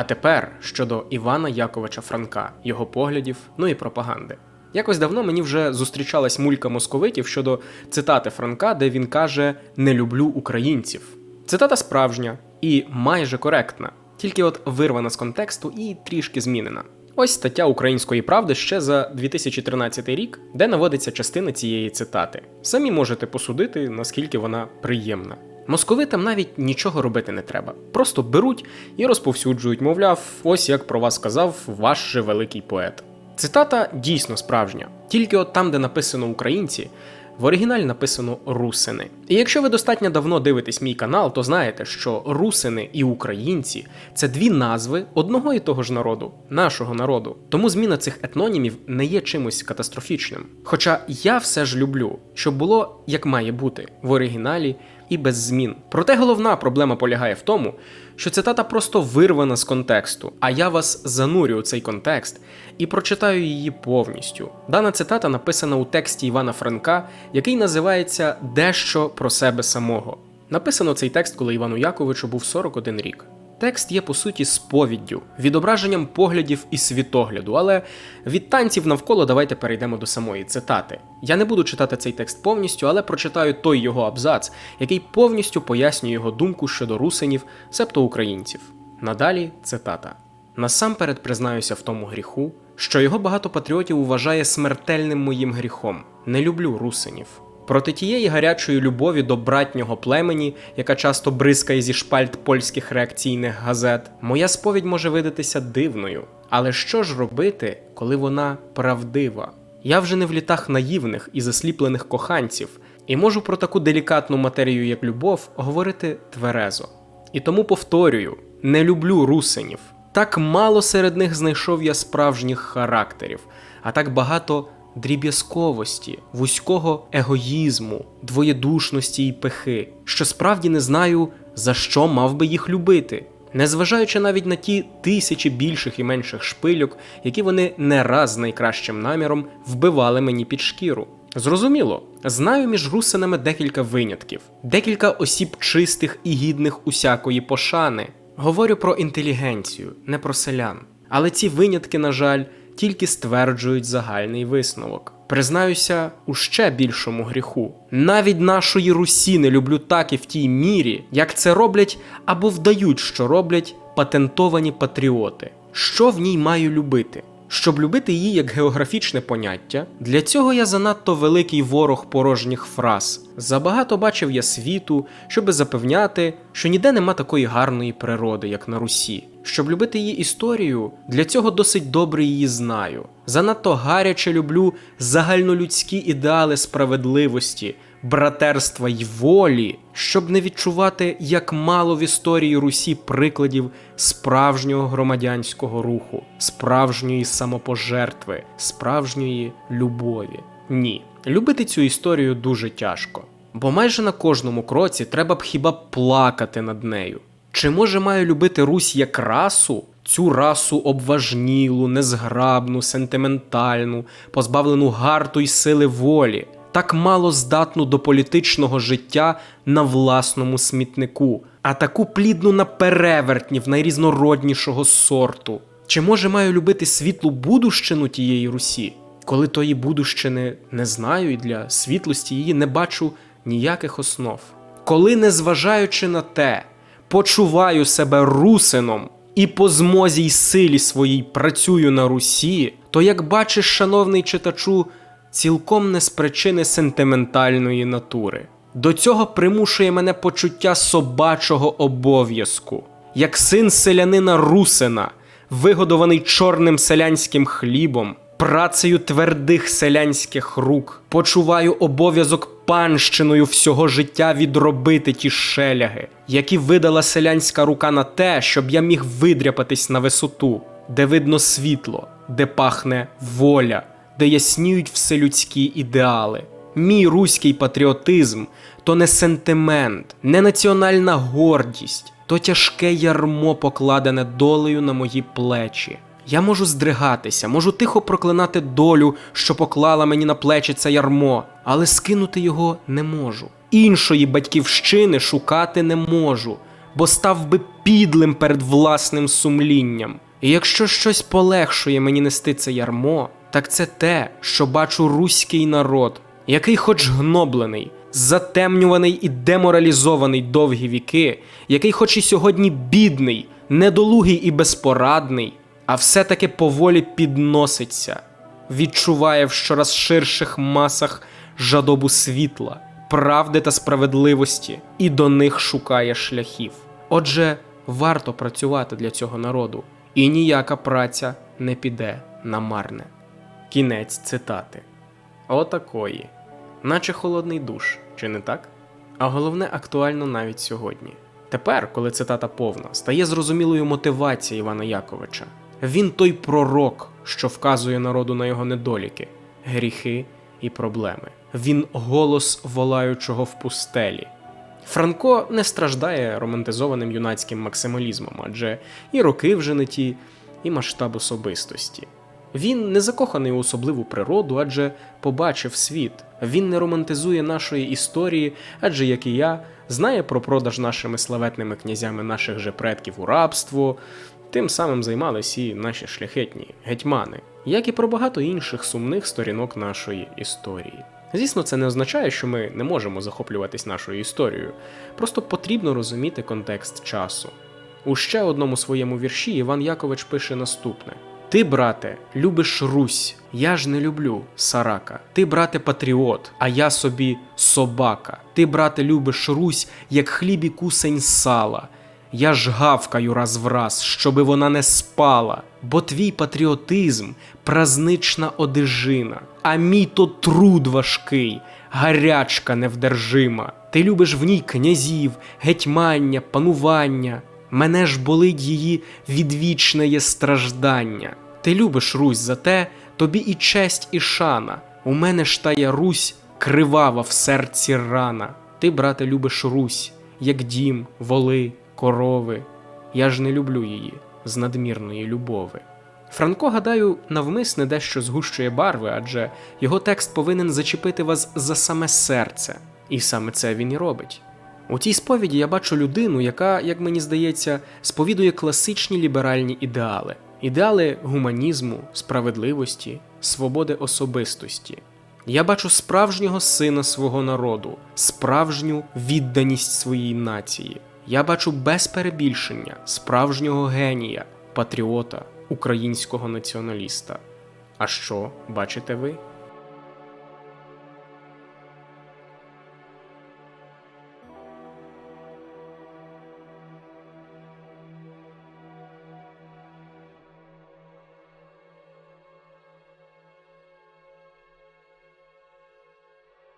А тепер щодо Івана Яковича Франка, його поглядів, ну і пропаганди. Якось давно мені вже зустрічалась мулька московитів щодо цитати Франка, де він каже: Не люблю українців. Цитата справжня і майже коректна, тільки от вирвана з контексту і трішки змінена. Ось стаття Української правди ще за 2013 рік, де наводиться частина цієї цитати. Самі можете посудити, наскільки вона приємна. Московитам навіть нічого робити не треба. Просто беруть і розповсюджують, мовляв, ось як про вас сказав ваш же великий поет. Цитата дійсно справжня, тільки от там, де написано українці, в оригіналі написано русини. І якщо ви достатньо давно дивитесь мій канал, то знаєте, що русини і українці це дві назви одного і того ж народу, нашого народу. Тому зміна цих етнонімів не є чимось катастрофічним. Хоча я все ж люблю, щоб було як має бути в оригіналі і без змін. Проте головна проблема полягає в тому, що цитата просто вирвана з контексту, а я вас занурю у цей контекст і прочитаю її повністю. Дана цитата написана у тексті Івана Франка, який називається Дещо про себе самого. Написано цей текст, коли Івану Яковичу був 41 рік. Текст є по суті сповіддю, відображенням поглядів і світогляду, але від танців навколо давайте перейдемо до самої цитати. Я не буду читати цей текст повністю, але прочитаю той його абзац, який повністю пояснює його думку щодо русинів, себто українців. Надалі цитата: Насамперед признаюся в тому гріху, що його багато патріотів вважає смертельним моїм гріхом. Не люблю русинів. Проти тієї гарячої любові до братнього племені, яка часто бризкає зі шпальт польських реакційних газет, моя сповідь може видатися дивною. Але що ж робити, коли вона правдива? Я вже не в літах наївних і засліплених коханців, і можу про таку делікатну матерію, як любов, говорити тверезо. І тому повторюю: не люблю русинів. Так мало серед них знайшов я справжніх характерів, а так багато дріб'язковості, вузького егоїзму, двоєдушності і пихи, що справді не знаю, за що мав би їх любити. Незважаючи навіть на ті тисячі більших і менших шпильок, які вони не раз з найкращим наміром вбивали мені під шкіру. Зрозуміло, знаю між русинами декілька винятків, декілька осіб чистих і гідних усякої пошани. Говорю про інтелігенцію, не про селян. Але ці винятки, на жаль, тільки стверджують загальний висновок. Признаюся у ще більшому гріху. Навіть нашої Русі не люблю так і в тій мірі, як це роблять або вдають, що роблять патентовані патріоти. Що в ній маю любити? Щоб любити її як географічне поняття, для цього я занадто великий ворог порожніх фраз. Забагато бачив я світу, щоби запевняти, що ніде нема такої гарної природи, як на Русі. Щоб любити її історію, для цього досить добре її знаю. Занадто гаряче люблю загальнолюдські ідеали справедливості, братерства й волі, щоб не відчувати, як мало в історії Русі прикладів справжнього громадянського руху, справжньої самопожертви, справжньої любові. Ні, любити цю історію дуже тяжко, бо майже на кожному кроці треба б хіба плакати над нею. Чи може маю любити Русь як расу? Цю расу обважнілу, незграбну, сентиментальну, позбавлену гарту й сили волі, так мало здатну до політичного життя на власному смітнику, а таку плідну на перевертнів найрізнороднішого сорту. Чи може маю любити світлу будущину тієї Русі, коли тої будущини не знаю і для світлості її не бачу ніяких основ? Коли, незважаючи на те, почуваю себе русином і по змозі й силі своїй працюю на Русі, то, як бачиш, шановний читачу, цілком не з причини сентиментальної натури. До цього примушує мене почуття собачого обов'язку, як син селянина русина, вигодований чорним селянським хлібом, працею твердих селянських рук, почуваю обов'язок панщиною всього життя відробити ті шеляги, які видала селянська рука на те, щоб я міг видряпатись на висоту, де видно світло, де пахне воля, де ясніють вселюдські ідеали. Мій руський патріотизм то не сентимент, не національна гордість, то тяжке ярмо, покладене долею на мої плечі. Я можу здригатися, можу тихо проклинати долю, що поклала мені на плечі це ярмо, але скинути його не можу. Іншої батьківщини шукати не можу, бо став би підлим перед власним сумлінням. І якщо щось полегшує мені нести це ярмо, так це те, що бачу руський народ, який, хоч гноблений, затемнюваний і деморалізований довгі віки, який, хоч і сьогодні бідний, недолугий і безпорадний, а все-таки поволі підноситься, відчуває в щораз ширших масах жадобу світла, правди та справедливості, і до них шукає шляхів. Отже, варто працювати для цього народу, і ніяка праця не піде на марне. Кінець цитати. Отакої. Наче холодний душ, чи не так? А головне актуально навіть сьогодні. Тепер, коли цитата повна, стає зрозумілою мотивація Івана Яковича. Він той пророк, що вказує народу на його недоліки, гріхи і проблеми. Він голос волаючого в пустелі. Франко не страждає романтизованим юнацьким максималізмом, адже і роки вже не ті, і масштаб особистості. Він не закоханий у особливу природу, адже побачив світ. Він не романтизує нашої історії, адже, як і я, знає про продаж нашими славетними князями наших же предків у рабство. Тим самим займались і наші шляхетні гетьмани, як і про багато інших сумних сторінок нашої історії. Звісно, це не означає, що ми не можемо захоплюватись нашою історією, просто потрібно розуміти контекст часу. У ще одному своєму вірші Іван Якович пише наступне: Ти, брате, любиш Русь, я ж не люблю Сарака. Ти, брате, патріот, а я собі собака. Ти, брате, любиш Русь, як хліб і кусень сала. Я ж гавкаю раз в раз, щоби вона не спала, бо твій патріотизм празнична одежина, а мій то труд важкий, гарячка невдержима. Ти любиш в ній князів, гетьмання, панування. Мене ж болить її відвічне є страждання. Ти любиш Русь за те, тобі і честь, і шана. У мене ж тая Русь кривава в серці рана. Ти, брате, любиш Русь, як дім, воли, корови. Я ж не люблю її з надмірної любови. Франко, гадаю, навмисне дещо згущує барви, адже його текст повинен зачепити вас за саме серце, і саме це він і робить. У тій сповіді я бачу людину, яка, як мені здається, сповідує класичні ліберальні ідеали: ідеали гуманізму, справедливості, свободи особистості. Я бачу справжнього сина свого народу, справжню відданість своїй нації. Я бачу без перебільшення справжнього генія, патріота, українського націоналіста. А що бачите ви?